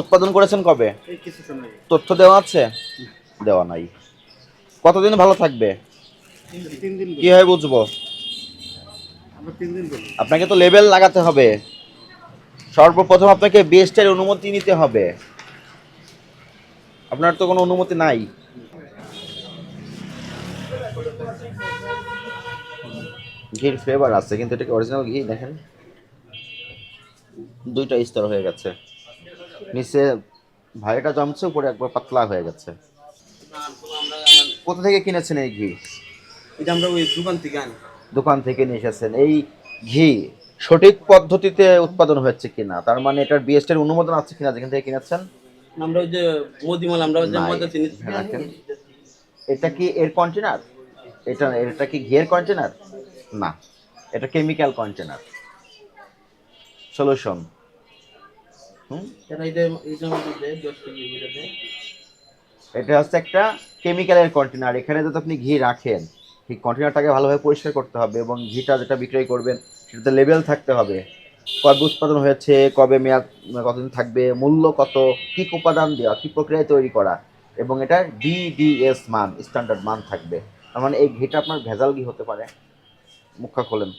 উৎপাদন করেছেন কবে। তথ্য দেওয়া আছে? দেওয়া নাই। কতদিন ভালো থাকবে? বলি। কীভাবে বুঝব? আপনাকে তো লেবেল লাগাতে হবে। সর্বপ্রথম আপনাকে বেস্টের অনুমতি নিতে হবে। আপনার তো কোনো অনুমতি নাই। ঘির ফ্লেভার আছে কিন্তু এটা কি অরিজিনাল ঘি? দেখেন। দুইটা স্তর হয়ে গেছে। নিচে ভাইটা জমছে উপরে একবার পাতলা হয়ে গেছে। কোথা থেকে কিনেছেন এই ঘি? এটা আমরা ওই দোকান থেকে আনি। দোকান থেকে নিয়ে এসেছেন। এই ঘি সঠিক পদ্ধতিতে উৎপাদন হচ্ছে কিনা? তার মানে এটার বিএসটি এর অনুমোদন আছে কিনা যেখান থেকে কিনেছেন? আমরা ওই যে মোদিমাল আমরা ওই যে নাই। চিনি হ্যাঁ, রাখেন। এটা কি এর কন্টেনার এটা এটা কি ঘিয়ের কন্টেনার না এটা কেমিক্যাল কন্টেনার সলিউশন এটা হচ্ছে একটা কেমিক্যালের কন্টেনার এখানে যদি আপনি ঘি রাখেন ঠিক কন্টেনারটাকে ভালোভাবে পরিষ্কার করতে হবে এবং ঘিটা যেটা বিক্রয় করবেন সেটাতে লেবেল থাকতে হবে। কবে উৎপাদন হয়েছে কবে মেয়াদ কতদিন থাকবে মূল্য কত কী উপাদান দেওয়া কী প্রক্রিয়ায় তৈরি করা এবং এটা ডিডিএস মান স্ট্যান্ডার্ড মান থাকবে। তার মানে এই ঘিটা আপনার ভেজাল ঘি হতে পারে। মুখা খোলেন।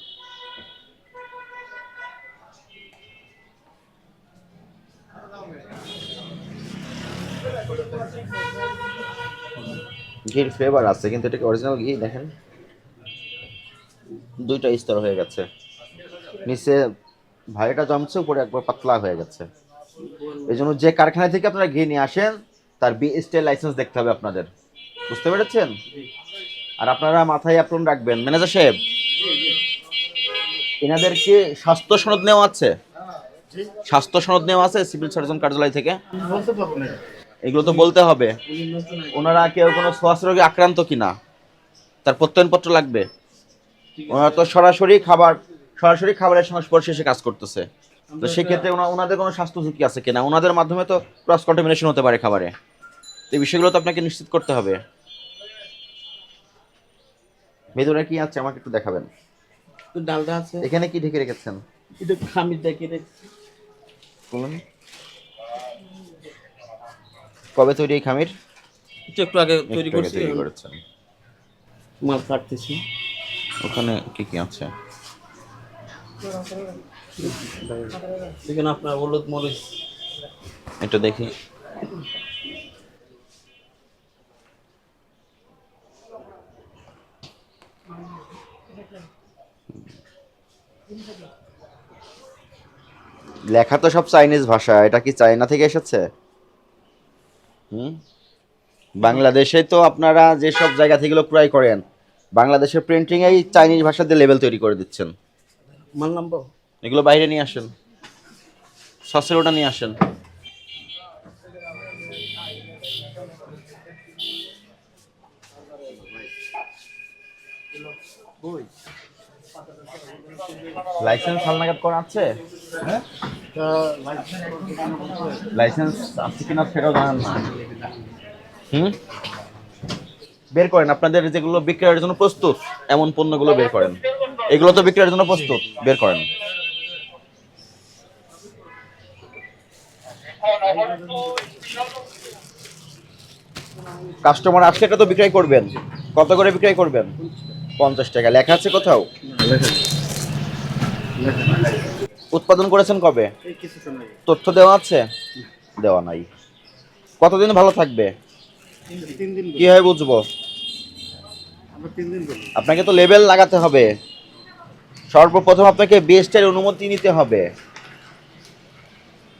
ঘির ফ্লেভার আছে, কিন্তু এটা কি অরিজিনাল ঘি, দেখেন। দুইটা স্তর হয়ে গেছে। নিচে ভাইটা জমছে, উপরে একবার পাতলা হয়ে গেছে। এই জন্য যে কারখানা থেকে আপনারা ঘি নিয়ে আসেন, তার বিএসটি লাইসেন্স দেখতে হবে আপনাদের। বুঝতে পেরেছেন? আর আপনারা মাথায় আপন রাখবেন। ম্যানেজার সাহেব এনাদেরকে স্বাস্থ্য সনদ নেওয়া আছে? স্বাস্থ্য সনদ নেওয়া আছে সিভিল সার্জন কার্যালয় থেকে? এগুলো তো বলতে হবে। ওনারা কেউ কোনো শ্বাস রোগে আক্রান্ত কিনা? তার প্রত্যয়নপত্র লাগবে। ওনারা তো সরাসরি খাবার সরাসরি খাবারের সংস্পর্শে এসে কাজ করতেছে। তো সেক্ষেত্রে ওনাদের কোনো স্বাস্থ্য ঝুঁকি আছে কিনা? ওনাদের মাধ্যমে তো ক্রস কন্টামিনেশন হতে পারে খাবারে। এই বিষয়গুলো তো আপনাকে নিশ্চিত করতে হবে। ভেতরে কি আছে? আমাকে একটু দেখাবেন। ডালটা আছে। এখানে কি ঢেকে রেখেছেন? এটা খামির দেখে রে বলুন। কবে তৈরি এই খামির? একটু একটু আগে তৈরি করছি। তৈরি করেছেন। মাল কাটতেছি। ওখানে কি কি আছে? দেখেন আপনার হলুদ মরিচ। একটু দেখি। লেখা তো সব চাইনিজ ভাষা এটা কি চায়না থেকে এসেছে? হুম? বাংলাদেশে তো আপনারা যেসব জায়গা থেকে ক্রয় করেন বাংলাদেশের প্রিন্টিং এই চাইনিজ ভাষাতে লেভেল তৈরি করে দিচ্ছেন। মাল নাম্বার? এগুলো বাইরে নিয়ে আসেন। সসের ওটা নিয়ে আসেন। লাইসেন্স হালনাগাদ করা আছে? লাইসেন্স আছে কিনা সেটাও জানান না হুম? বের করেন আপনাদের যেগুলো বিক্রয়ের জন্য প্রস্তুত এমন পণ্যগুলো বের করেন। এগুলো তো বিক্রয়ের জন্য প্রস্তুত বের করেন। কাস্টমার আসলে এটা তো বিক্রয় করবেন। কত করে বিক্রয় করবেন? পঞ্চাশ টাকা। লেখা আছে কোথাও? উৎপাদন করেছেন কবে। তথ্য দেওয়া আছে? দেওয়া নাই। কতদিন ভালো থাকবে? বলি। কীভাবে বুঝব? আপনাকে তো লেবেল লাগাতে হবে। সর্বপ্রথম আপনাকে বিএসটির অনুমতি নিতে হবে।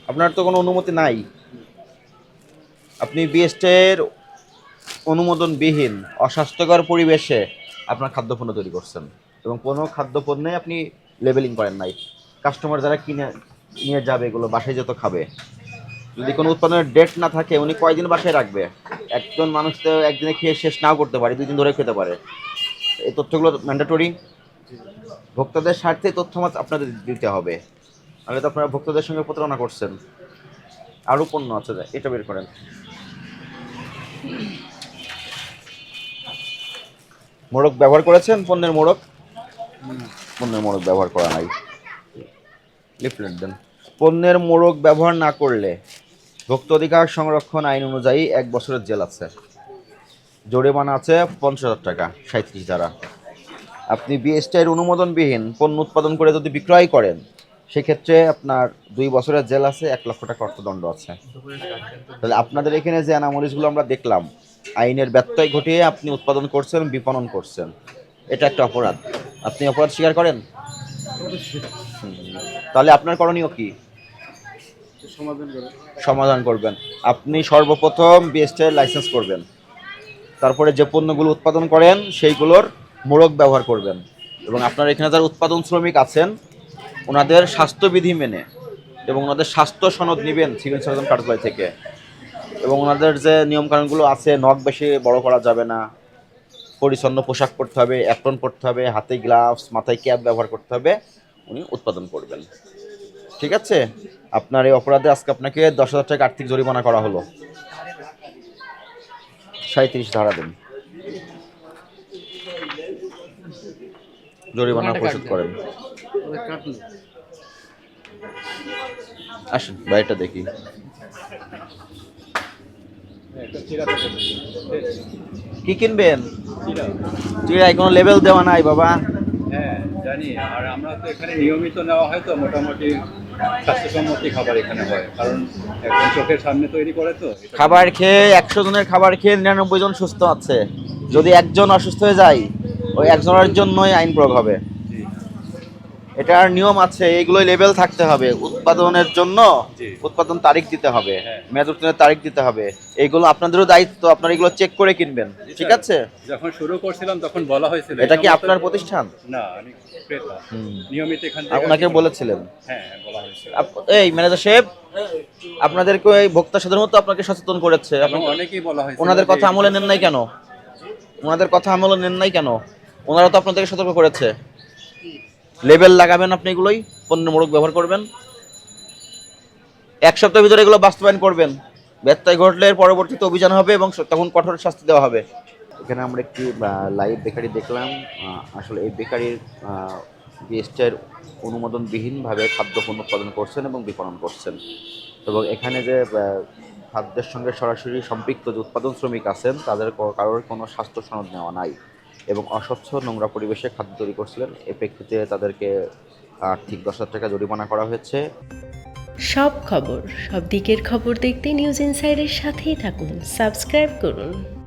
আপনার তো কোনো অনুমতি নাই। আপনি বিএসটির অনুমোদনবিহীন অস্বাস্থ্যকর পরিবেশে আপনার খাদ্যপণ্য তৈরি করছেন। এবং কোনো খাদ্যপণ্যে আপনি লেবেলিং করেন নাই। কাস্টমার যারা কিনে নিয়ে যাবে এগুলো বাসায় যত খাবে। যদি কোনো উৎপাদনের ডেট না থাকে উনি কয়দিন বাসায় রাখবে? একজন মানুষ তো একদিনে খেয়ে শেষ নাও করতে পারে দুই দিন ধরে খেতে পারে। এই তথ্যগুলো ম্যান্ডেটরি ভোক্তাদের স্বার্থে তথ্য মাছ আপনাদের দিতে হবে। নাহলে তো আপনারা ভোক্তাদের সঙ্গে প্রতারণা করছেন। আরও পণ্য আছে এটা বের করেন। মোড়ক ব্যবহার করেছেন? পণ্যের মোড়ক? পণ্যের মোড়ক ব্যবহার করা নাই। লিফলেট দেন। পণ্যের মোড়ক ব্যবহার না করলে ভোক্তা অধিকার সংরক্ষণ আইন অনুযায়ী এক বছরের জেল আছে। জরিমানা আছে পঞ্চাশ হাজার টাকা সাঁত্রিশ দ্বারা আপনি বিএসটিআইয়ের অনুমোদনবিহীন পণ্য উৎপাদন করে যদি বিক্রয় করেন সেক্ষেত্রে আপনার দুই বছরের জেল আছে এক লক্ষ টাকা অর্থদণ্ড আছে। তাহলে আপনাদের এখানে যে অ্যানামলিসগুলো আমরা দেখলাম আইনের ব্যত্যয় ঘটিয়ে আপনি উৎপাদন করছেন বিপণন করছেন এটা একটা অপরাধ। আপনি অপরাধ স্বীকার করেন? হুম। তাহলে আপনার করণীয় কি? সমাধান করবেন। আপনি সর্বপ্রথম বিএসটিআই লাইসেন্স করবেন। তারপরে যে পণ্যগুলো উৎপাদন করেন, সেইগুলোর মোড়ক ব্যবহার করবেন। এবং আপনার এখানে যারা উৎপাদন শ্রমিক আছেন, ওনাদের স্বাস্থ্যবিধি মেনে এবং ওনাদের স্বাস্থ্য সনদ নেবেন সিভিল সার্জন কার্যালয় থেকে। এবং ওনাদের যে নিয়মকানুনগুলো আছে, নখ বেশি বড় করা যাবে না। পরিচ্ছন্ন পোশাক পরতে হবে অ্যাপ্রন পরতে হবে, হাতে গ্লাভস মাথায় ক্যাপ ব্যবহার করতে হবে। উনি উৎপাদন করবেন। ঠিক আছে? আপনার এই অপরাধে আজকে আপনাকে দশ হাজার টাকা আর্থিক জরিমানা করা হলো। সাঁত্রিশ ধারা দেন। জরিমানা পরিশোধ করেন। আসুন বাড়িটা দেখি। কি কিনবেন? চিড়াই কোনো লেভেল দেওয়া নাই বাবা। হ্যাঁ জানি। আর আমরা তো এখানে নিয়মিত নেওয়া হয় তো, মোটামুটি স্বাস্থ্যসম্মতি খাবার এখানে হয়। কারণ একজন চোখের সামনে তৈরি করে তো খাবার খেয়ে, একশো জনের খাবার খেয়ে নিরানব্বই জন সুস্থ আছে। যদি একজন অসুস্থ হয়ে যায়, ওই একজনের জন্যই আইন প্রয়োগ হবে। এটার নিয়ম আছে এগুলোই লেভেল থাকতে হবে। উৎপাদনের জন্য উৎপাদন তারিখ দিতে হবে হ্যাঁ। মেয়াদ উত্তীর্ণের তারিখ দিতে হবে। এইগুলো আপনাদেরও দায়িত্ব আপনারা এগুলো চেক করে কিনবেন। ঠিক আছে? যখন শুরু করছিলাম তখন বলা হয়েছিল। এটা কি আপনার প্রতিষ্ঠান? না আমি ক্রেতা। নিয়মিত এখান থেকে ওনাকে বলেছিলেন। হ্যাঁ হ্যাঁ, বলা হয়েছিল। এই ম্যানেজার সাহেব আপনাদেরকে এই ভোক্তা সাধারণত আপনাকে সচেতন করেছে। অনেকেই বলা হয়েছিল ওনাদের কথা আমলে নেন নাই কেন? ওনাদের কথা আমলে নেন নাই কেন? ওনারা তো আপনাদেরকে সতর্ক করেছে। লেবেল লাগাবেন আপনি এগুলোই, পণ্য মোড়ক ব্যবহার করবেন। এক সপ্তাহের ভিতরে এগুলো বাস্তবায়ন করবেন। ব্যত্যয় ঘটলে পরবর্তীতে অভিযান হবে এবং তখন কঠোর শাস্তি দেওয়া হবে। এখানে আমরা একটি লাইভ বেকারি দেখলাম। আসলে এই বেকারির বিএসটির অনুমোদনবিহীনভাবে খাদ্যপণ্য উৎপাদন করছেন এবং বিপণন করছেন। এবং এখানে যে খাদ্যের সঙ্গে সরাসরি সম্পৃক্ত যে উৎপাদন শ্রমিক আছেন, তাদের কারোর কোনো স্বাস্থ্য সনদ নেওয়া নাই। এবং অস্বচ্ছ নোংরা পরিবেশে খাদ্য তৈরি করছিলেন। এ প্রেক্ষিতে তাদেরকে আর্থিক দশ হাজার টাকা জরিমানা করা হয়েছে। সব খবর, সব দিকের খবর দেখতে নিউজ ইনসাইডের সাথেই থাকুন। সাবস্ক্রাইব করুন।